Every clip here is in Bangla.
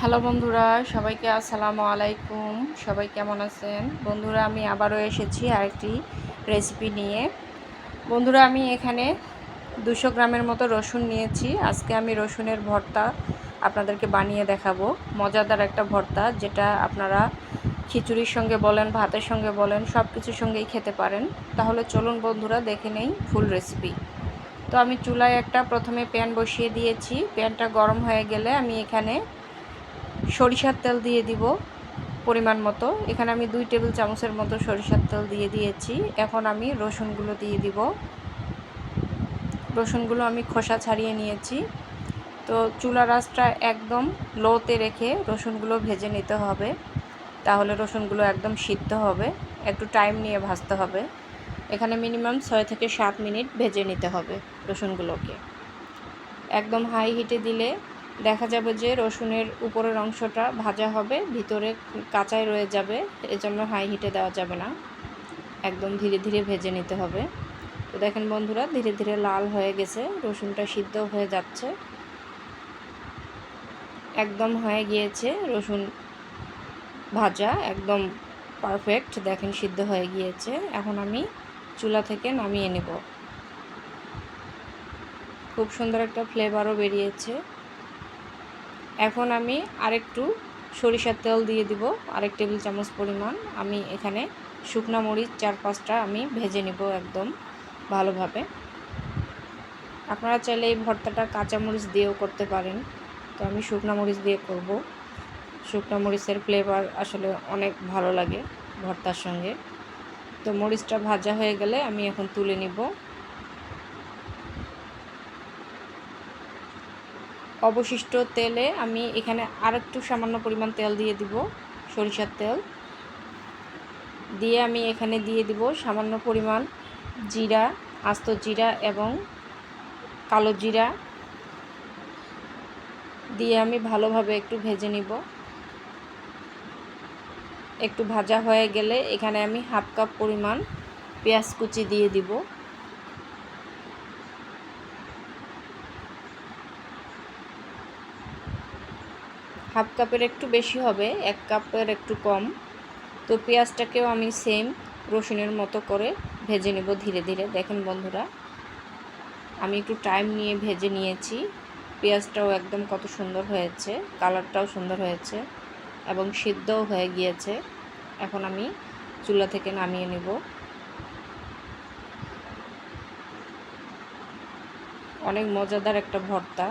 হ্যালো বন্ধুরা, সবাইকে আসসালামু আলাইকুম। সবাই কেমন আছেন? বন্ধুরা, আমি আবারও এসেছি আরেকটি রেসিপি নিয়ে। বন্ধুরা, আমি এখানে দুশো গ্রামের মতো রসুন নিয়েছি। আজকে আমি রসুনের ভর্তা আপনাদেরকে বানিয়ে দেখাবো। মজাদার একটা ভর্তা, যেটা আপনারা খিচুড়ির সঙ্গে বলেন, ভাতের সঙ্গে বলেন সব কিছুর সঙ্গেই খেতে পারেন। তাহলে চলুন বন্ধুরা, দেখে নেই ফুল রেসিপি তো আমি চুলায় একটা প্রথমে প্যান বসিয়ে দিয়েছি। প্যানটা গরম হয়ে গেলে আমি এখানে সরিষার তেল দিয়ে দিব পরিমাণ মতো। এখানে আমি দুই টেবিল চামচের মতো সরিষার তেল দিয়ে দিয়েছি। এখন আমি রসুনগুলো দিয়ে দিব। রসুনগুলো আমি খোসা ছাড়িয়ে নিয়েছি। তো চুলা রাসটা একদম লোতে রেখে রসুনগুলো ভেজে নিতে হবে। তাহলে রসুনগুলো একদম সিদ্ধ হবে। একটু টাইম নিয়ে ভাজতে হবে। এখানে মিনিমাম ছয় থেকে সাত মিনিট ভেজে নিতে হবে রসুনগুলোকে। একদম হাই হিটে দিলে দেখা যাবে যে রসুনের উপরের অংশটা ভাজা হবে, ভিতরে কাঁচাই রয়ে যাবে, এজন্য হাই হিটে দেওয়া যাবে না। একদম ধীরে ধীরে ভেজে নিতে হবে। তো দেখেন বন্ধুরা, ধীরে ধীরে লাল হয়ে গেছে, রসুনটা সিদ্ধ হয়ে যাচ্ছে। একদম হয়ে গিয়েছে রসুন ভাজা, একদম পারফেক্ট দেখেন সিদ্ধ হয়ে গিয়েছে। এখন আমি চুলা থেকে নামিয়ে নেব। খুব সুন্দর একটা ফ্লেভারও বেরিয়েছে। এখন আমি আরেকটু সরিষার তেল দিয়ে দিব, আরেক টেবিল চামচ পরিমাণ। আমি এখানে শুকনা মরিচ চার পাঁচটা আমি ভেজে নিব একদম ভালোভাবে। আপনারা চাইলে এই ভর্তাটা কাঁচা মরিচ দিয়েও করতে পারেন। তো আমি শুকনা মরিচ দিয়ে করব। শুকনা মরিচের ফ্লেভার আসলে অনেক ভালো লাগে ভর্তার সঙ্গে। তো মরিচটা ভাজা হয়ে গেলে আমি এখন তুলে নিব। অবশিষ্ট তেলে আমি এখানে আর একটু সামান্য পরিমাণ তেল দিয়ে দিব, সরিষার তেল। দিয়ে আমি এখানে দিয়ে দিব সামান্য পরিমাণ জিরা, আস্ত জিরা এবং কালো জিরা। দিয়ে আমি ভালোভাবে একটু ভেজে নিব। একটু ভাজা হয়ে গেলে এখানে আমি হাফ কাপ পরিমাণ পেঁয়াজ কুচি দিয়ে দিব। হাফ কাপের একটু বেশি হবে, এক কাপের একটু কম। তো পেঁয়াজটাকেও আমি সেম রসুনের মতো করে ভেজে নেব ধীরে ধীরে। দেখেন বন্ধুরা, আমি একটু টাইম নিয়ে ভেজে নিয়েছি। পেঁয়াজটাও একদম কত সুন্দর হয়েছে কালারটাও সুন্দর হয়েছে এবং সিদ্ধও হয়ে গিয়েছে। এখন আমি চুলা থেকে নামিয়ে নেব। অনেক মজাদার একটা ভর্তা।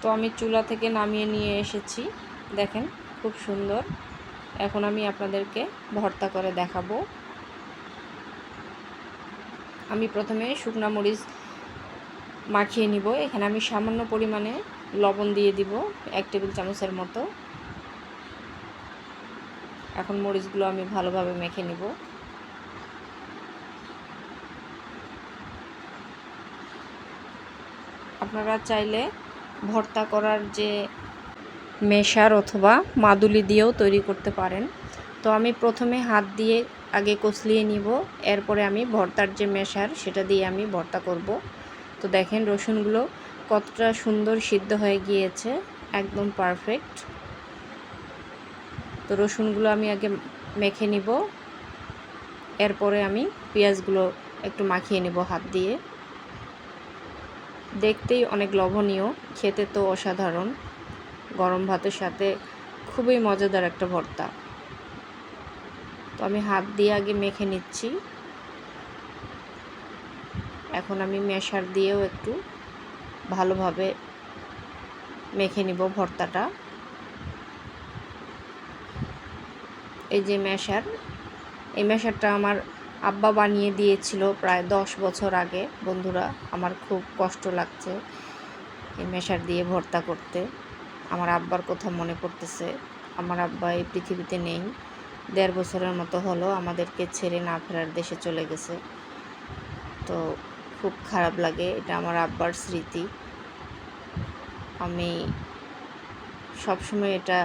তো আমি চুলা থেকে নামিয়ে নিয়ে এসেছি। দেখেন, খুব সুন্দর। এখন আমি আপনাদেরকে ভর্তা করে দেখাবো। আমি প্রথমে শুকনা মরিচ মাখিয়ে নিব। এখানে আমি সামান্য পরিমাণে লবণ দিয়ে দিব, এক টেবিল চামচের মতো। এখন মরিচগুলো আমি ভালোভাবে মেখে নিব। আপনারা চাইলে ভর্তা করার যে মেশার অথবা মাদুলি দিয়েও তৈরি করতে পারেন। তো আমি প্রথমে হাত দিয়ে আগে কচলিয়ে নিব, এরপরে আমি ভর্তার যে মেশার সেটা দিয়ে আমি ভর্তা করব। তো দেখেন রসুনগুলো কতটা সুন্দর সিদ্ধ হয়ে গিয়েছে, একদম পারফেক্ট তো রসুনগুলো আমি আগে মেখে নিব, এরপরে আমি পেঁয়াজগুলো একটু মাখিয়ে নেব হাত দিয়ে। দেখতেই অনেক লোভনীয়, খেতে তো অসাধারণ। গরম ভাতের সাথে খুবই মজাদার একটা ভর্তা। তো আমি হাত দিয়ে আগে মেখে নিচ্ছি। এখন আমি মেশার দিয়েও একটু ভালোভাবে মেখে নিব ভর্তাটা। এই যে মেশার, এই মেশারটা আমার আব্বা বানিয়ে দিয়েছিল প্রায় দশ বছর আগে। বন্ধুরা, আমার খুব কষ্ট লাগছে এই মেশার দিয়ে ভর্তা করতে। আমার আব্বার কথা মনে পড়তেছে। আমার আব্বা এই পৃথিবীতে নেই। দেড় বছরের মতো হলো আমাদেরকে ছেড়ে না ফেরার দেশে চলে গেছে। তো খুব খারাপ লাগে, এটা আমার আব্বার স্মৃতি। আমি সবসময় এটা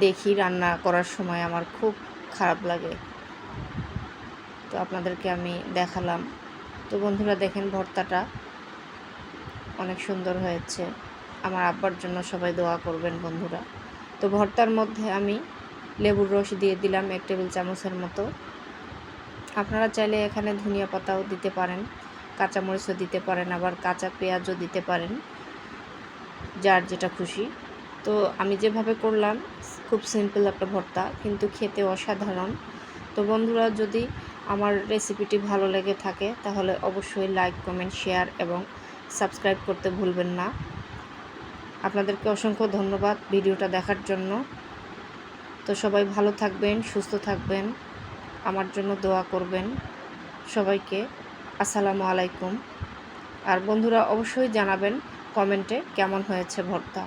দেখি, রান্না করার সময় আমার খুব খারাপ লাগে। তো আপনাদেরকে আমি দেখালাম। তো বন্ধুরা দেখেন ভর্তাটা অনেক সুন্দর হয়েছে। আমার আব্বার জন্য সবাই দোয়া করবেন বন্ধুরা। তো ভর্তার মধ্যে আমি লেবুর রস দিয়ে দিলাম এক টেবিল চামচের মতো। আপনারা চাইলে এখানে ধনিয়া পাতাও দিতে পারেন, কাঁচামরিচও দিতে পারেন, আবার কাঁচা পেঁয়াজও দিতে পারেন, যার যেটা খুশি। তো আমি যেভাবে করলাম, খুব সিম্পল একটা ভর্তা, কিন্তু খেতে অসাধারণ। তো বন্ধুরা যদি আমার রেসিপিটি ভালো লেগে থাকে, তাহলে অবশ্যই লাইক কমেন্ট শেয়ার এবং সাবস্ক্রাইব করতে ভুলবেন না। আপনাদেরকে অসংখ্য ধন্যবাদ ভিডিওটা দেখার জন্য। তো সবাই ভালো থাকবেন, সুস্থ থাকবেন, আমার জন্য দোয়া করবেন সবাইকে। আসসালামু আলাইকুম। আর বন্ধুরা, অবশ্যই জানাবেন কমেন্টে কেমন হয়েছে ভর্তা।